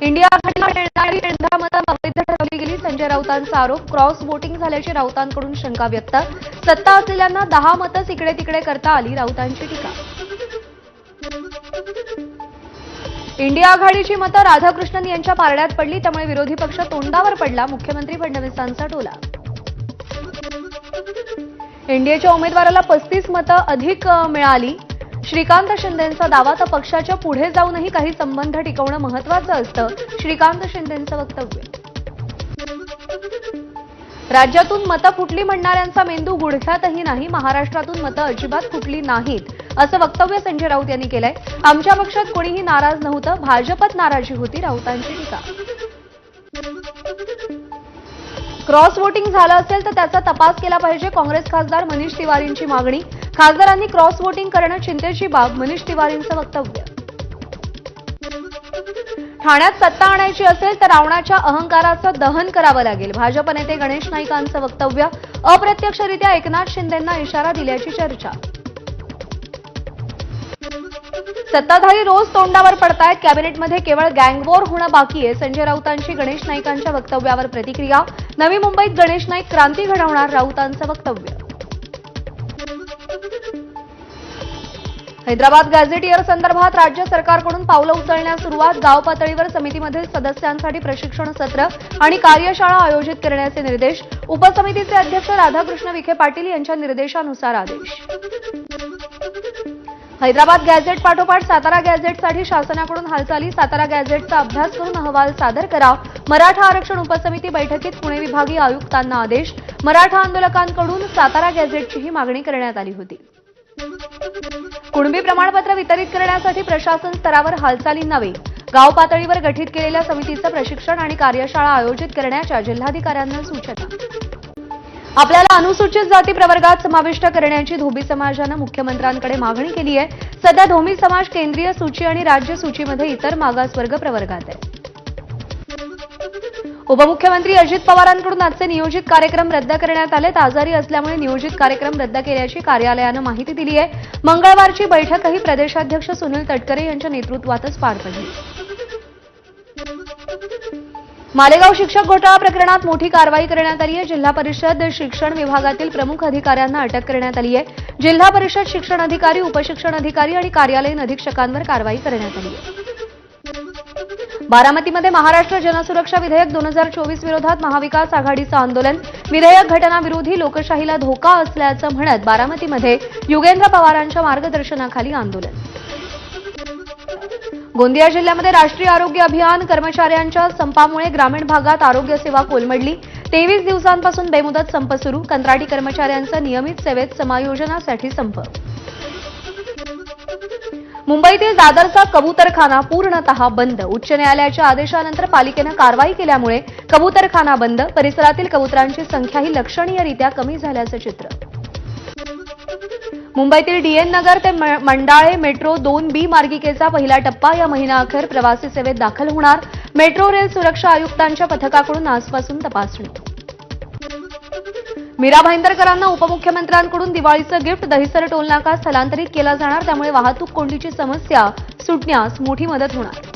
India आघाडीला मतं अवैध ठरवली गेली संजय राऊतांचा आरोप. क्रॉस वोटिंग झाल्याची राऊतांकडून शंका व्यक्त. सत्ता असलेल्यांना दहा मतच इकडे तिकडे करता आली राऊतांची टीका. इंडिया आघाडीची मतं राधाकृष्णन यांच्या पारड्यात पडली त्यामुळे विरोधी पक्ष तोंडावर पडला. मुख्यमंत्री फडणवीसांचा टोला. एनडीएच्या उमेदवाराला पस्तीस मतं अधिक मिळाली. श्रीकांत शिंदेंचा दावा तर पक्षाच्या पुढे जाऊनही काही संबंध टिकवणं महत्वाचं असतं श्रीकांत शिंदेंचं वक्तव्य. राज्यातून मतं फुटली म्हणणाऱ्यांचा मेंदू गुडघ्यातही नाही महाराष्ट्रातून मतं अजिबात फुटली नाहीत असं वक्तव्य संजय राऊत यांनी केलंय. आमच्या पक्षात कोणीही नाराज नव्हतं भाजपत नाराजी होती राऊतांची टीका. क्रॉस वोटिंग झालं असेल तर त्याचा तपास केला पाहिजे काँग्रेस खासदार मनीष तिवारींची मागणी. खासदारांनी क्रॉस वोटिंग करणं चिंतेची बाब मनीष तिवारींचं वक्तव्य. ठाण्यात सत्ता आणायची असेल तर रावणाच्या अहंकाराचं दहन करावं लागेल. भाजप नेते गणेश नाईकांचं वक्तव्य अप्रत्यक्षरित्या एकनाथ शिंदेंना इशारा दिल्याची चर्चा. सत्ताधारी रोज तोंडावर पडतायत. कॅबिनेटमध्ये केवळ गँगवॉर होणं बाकी आहे. संजय राऊतांची गणेश नाईकांच्या वक्तव्यावर प्रतिक्रिया. नवी मुंबईत गणेश नाईक क्रांती घडवणार राऊतांचं वक्तव्य. हैदराबाद गॅझेटियर संदर्भात राज्य सरकारकडून पावलं उचलण्यास सुरुवात गाव पातळीवर समितीमधील सदस्यांसाठी प्रशिक्षण सत्र आणि कार्यशाळा आयोजित करण्याचे निर्देश उपसमितीचे अध्यक्ष राधाकृष्ण विखे पाटील यांच्या निर्देशानुसार आदेश. हैदराबाद गॅझेट पाठोपाठ सातारा गॅझेटसाठी शासनाकडून हालचाली सातारा गॅझेटचा अभ्यास करून अहवाल सादर करा मराठा आरक्षण उपसमिती बैठकीत पुणे विभागीय आयुक्तांना आदेश मराठा आंदोलकांकडून सातारा गॅझेटचीही मागणी करण्यात आली होती. कुणबी प्रमाणपत्र वितरित करण्यासाठी प्रशासन स्तरावर हालचाली नव्हे. गाव पातळीवर गठीत केलेल्या समितीचं प्रशिक्षण आणि कार्यशाळा आयोजित करण्याच्या जिल्हाधिकाऱ्यांना सूचना. आपल्याला अनुसूचित जाती प्रवर्गात समाविष्ट करण्याची धोबी समाजानं मुख्यमंत्र्यांकडे मागणी केली आहे सध्या धोबी समाज केंद्रीय सूची आणि राज्य सूचीमध्ये इतर मागासवर्ग प्रवर्गात आहे उपमुख्यमंत्री अजित पवारांकडून आजचे नियोजित कार्यक्रम रद्द करण्यात आलेत. आजारी असल्यामुळे नियोजित कार्यक्रम रद्द केल्याची कार्यालयानं माहिती दिली आहे. मंगळवारची बैठकही प्रदेशाध्यक्ष सुनील तटकरे यांच्या नेतृत्वातच पार पडली. मालेगाव शिक्षक घोटाळा प्रकरणात मोठी कारवाई करण्यात आली आहे. जिल्हा परिषद शिक्षण विभागातील प्रमुख अधिकाऱ्यांना अटक करण्यात आली आहे. जिल्हा परिषद शिक्षण अधिकारी उपशिक्षण अधिकारी आणि कार्यालयीन अधीक्षकांवर कारवाई करण्यात आली आहे. बारामतीमध्ये महाराष्ट्र जनसुरक्षा विधेयक दोन हजार चोवीस विरोधात महाविकास आघाडीचं आंदोलन. विधेयक घटनाविरोधी लोकशाहीला धोका असल्याचं म्हणत बारामतीमध्ये युगेंद्र पवारांच्या मार्गदर्शनाखाली आंदोलन. गोंदिया जिल्ह्यामध्ये राष्ट्रीय आरोग्य अभियान कर्मचाऱ्यांच्या संपामुळे ग्रामीण भागात आरोग्य सेवा कोलमडली. तेवीस दिवसांपासून बेमुदत संप सुरू. कंत्राटी कर्मचाऱ्यांचा नियमित सेवेत समायोजनासाठी संप. मुंबईतील दादरचा कबुतरखाना पूर्णतः बंद. उच्च न्यायालयाच्या आदेशानंतर पालिकेनं कारवाई केल्यामुळे कबुतरखाना बंद. परिसरातील कबुतरांची संख्याही लक्षणीयरित्या कमी झाल्याचं चित्र. मुंबईतील डीएन नगर ते म- मंडाळे मेट्रो दोन बी मार्गिकेचा पहिला टप्पा. या महिनाअखेर प्रवासी सेवेत दाखल होणार. मेट्रो रेल सुरक्षा आयुक्तांच्या पथकाकडून आजपासून तपासणी. मीरा भाईंदरकरांना उपमुख्यमंत्र्यांकडून दिवाळीचं गिफ्ट दहिसर टोलनाका स्थलांतरित केला जाणार त्यामुळे वाहतूक कोंडीची समस्या सुटण्यास मोठी मदत होणार.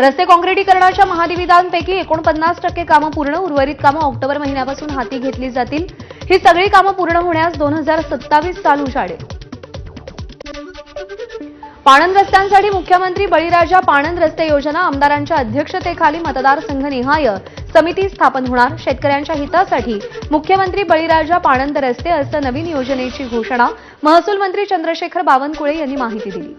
रस्ते काँक्रिटीकरणाच्या महानिविदांपैकी एकोणपन्नास टक्के कामं पूर्ण उर्वरित कामं ऑक्टोबर महिन्यापासून हाती घेतली जातील. ही सगळी कामं पूर्ण होण्यास दोन हजार सत्तावीस साल उजाडेल पाणंद रस्त्यांसाठी मुख्यमंत्री बळीराजा पाणंद रस्ते योजना आमदारांच्या अध्यक्षतेखाली मतदारसंघनिहाय समिती स्थापन होणार. शेतकऱ्यांच्या हितासाठी मुख्यमंत्री बळीराजा पाणंद रस्ते असं नवीन योजनेची घोषणा महसूल मंत्री चंद्रशेखर बावनकुळे यांनी माहिती दिली.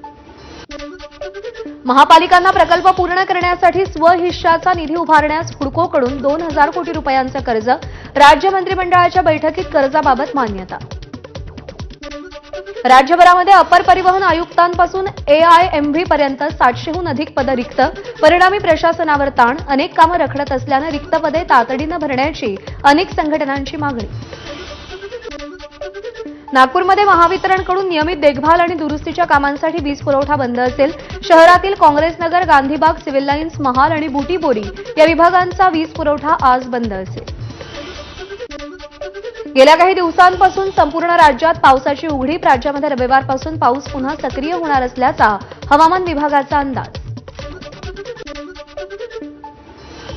महापालिकांना प्रकल्प पूर्ण करण्यासाठी स्वहिश्याचा निधी उभारण्यास हुडकोकडून दोन हजार कोटी रुपयांचं कर्ज राज्य मंत्रिमंडळाच्या बैठकीत कर्जाबाबत मान्यता राज्यभरामध्ये अपर परिवहन आयुक्तांपासून एआयएमव्ही पर्यंत सातशेहून अधिक पदं रिक्त. परिणामी प्रशासनावर ताण अनेक कामं रखडत असल्यानं रिक्त पदे तातडीनं भरण्याची अनेक संघटनांची मागणी. नागपूरमध्ये महावितरणकडून नियमित देखभाल आणि दुरुस्तीच्या कामांसाठी वीज पुरवठा बंद असेल. शहरातील काँग्रेसनगर गांधीबाग सिव्हिल लाईन्स महाल आणि बुटीबोरी या विभागांचा वीज पुरवठा आज बंद असेल. गेल्या काही दिवसांपासून संपूर्ण राज्यात पावसाची उघडीप. राज्यामध्ये रविवारपासून पाऊस पुन्हा सक्रिय होणार असल्याचा हवामान विभागाचा अंदाज.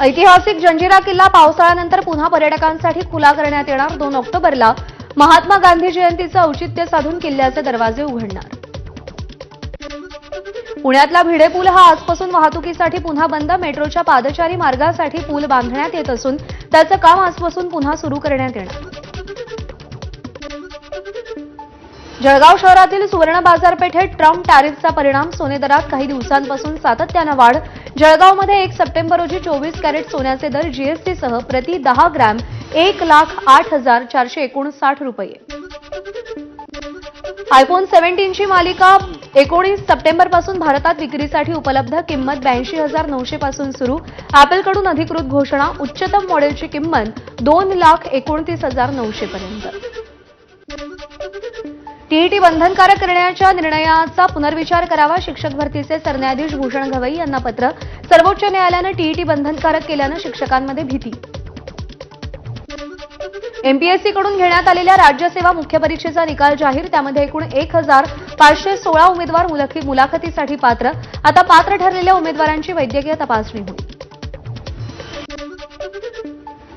ऐतिहासिक जंजिरा किल्ला पावसाळ्यानंतर पुन्हा पर्यटकांसाठी खुला करण्यात येणार. दोन ऑक्टोबरला महात्मा गांधी जयंतीचं औचित्य साधून किल्ल्याचे दरवाजे उघडणार. पुण्यातला भिडे पूल हा आजपासून वाहतुकीसाठी पुन्हा बंद. मेट्रोच्या पादचारी मार्गासाठी पूल बांधण्यात येत असून त्याचं काम आजपासून पुन्हा सुरू करण्यात येणार. जळगाव शहरातील सुवर्ण बाजारपेठेत ट्रम्प टॅरिफचा परिणाम सोने दरात काही दिवसांपासून सातत्यानं वाढ. जळगावमध्ये एक सप्टेंबर रोजी चोवीस कॅरेट सोन्याचे दर जीएसटीसह प्रति दहा ग्रॅम एक लाख आठ हजार चारशे एकोणसाठ रुपये. आयफोन सेव्हन्टीनची मालिका एकोणीस सप्टेंबरपासून भारतात विक्रीसाठी उपलब्ध किंमत ब्याऐंशी हजार नऊशे पासून सुरू. ॲपलकडून अधिकृत घोषणा उच्चतम मॉडेलची किंमत दोन लाख एकोणतीस हजार नऊशे पर्यंत. टीईटी बंधनकारक करण्याच्या निर्णयाचा पुनर्विचार करावा शिक्षक भरतीचे सरन्यायाधीश भूषण गवई यांना पत्र सर्वोच्च न्यायालयानं टीईटी बंधनकारक केल्यानं शिक्षकांमध्ये भीती. एमपीएससीकडून घेण्यात आलेल्या राज्यसेवा मुख्य परीक्षेचा निकाल जाहीर त्यामध्ये एकूण एक हजार पाचशे सोळा उमेदवार मुलखी- मुलाखतीसाठी पात्र. आता पात्र ठरलेल्या उमेदवारांची वैद्यकीय तपासणी होईल.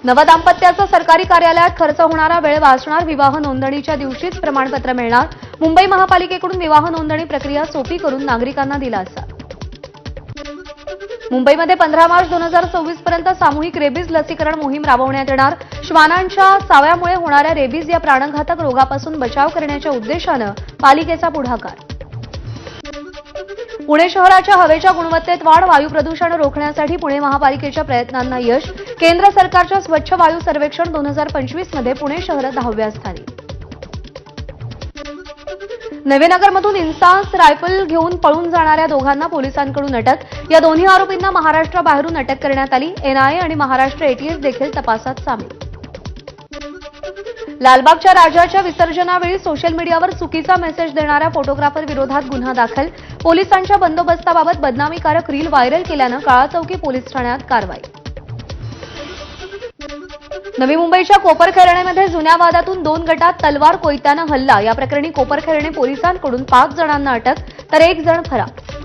नवदाम्पत्याचा सरकारी कार्यालयात खर्च होणारा वेळ वाचणार विवाह नोंदणीच्या दिवशीच प्रमाणपत्र मिळणार. मुंबई महापालिकेकडून विवाह नोंदणी प्रक्रिया सोपी करून नागरिकांना दिलासा. मुंबईमध्ये पंधरा मार्च दोन हजार सव्वीस पर्यंत सामूहिक रेबीज लसीकरण मोहीम राबवण्यात येणार. श्वानांच्या साव्यामुळे होणाऱ्या रेबीज या प्राणघातक रोगापासून बचाव करण्याच्या उद्देशानं पालिकेचा पुढाकार. पुणे शहराच्या हवेच्या गुणवत्तेत वाढ वायू प्रदूषण रोखण्यासाठी पुणे महापालिकेच्या प्रयत्नांना यश केंद्र सरकारच्या स्वच्छ वायू सर्वेक्षण दोन हजार पंचवीसमध्ये पुणे शहर दहाव्या स्थानी नवेनगरमधून इन्सास रायफल घेऊन पळून जाणाऱ्या दोघांना पोलिसांकडून अटक. या दोन्ही आरोपींना महाराष्ट्राबाहेरून अटक करण्यात आली. एनआयए आणि महाराष्ट्र एटीएस देखील तपासात सामील. लालबागच्या राजाच्या विसर्जनावेळी सोशल मीडियावर चुकीचा मेसेज देणाऱ्या फोटोग्राफर विरोधात गुन्हा दाखल. पोलिसांच्या बंदोबस्ताबाबत बदनामीकारक रील व्हायरल केल्यानं काळाचौकी पोलीस ठाण्यात कारवाई. नवी मुंबईच्या कोपरखैरणेमध्ये जुन्या वादातून दोन गटात तलवार कोयत्यानं हल्ला. या प्रकरणी कोपरखैरणे पोलिसांकडून पाच जणांना अटक तर एक जण फरार.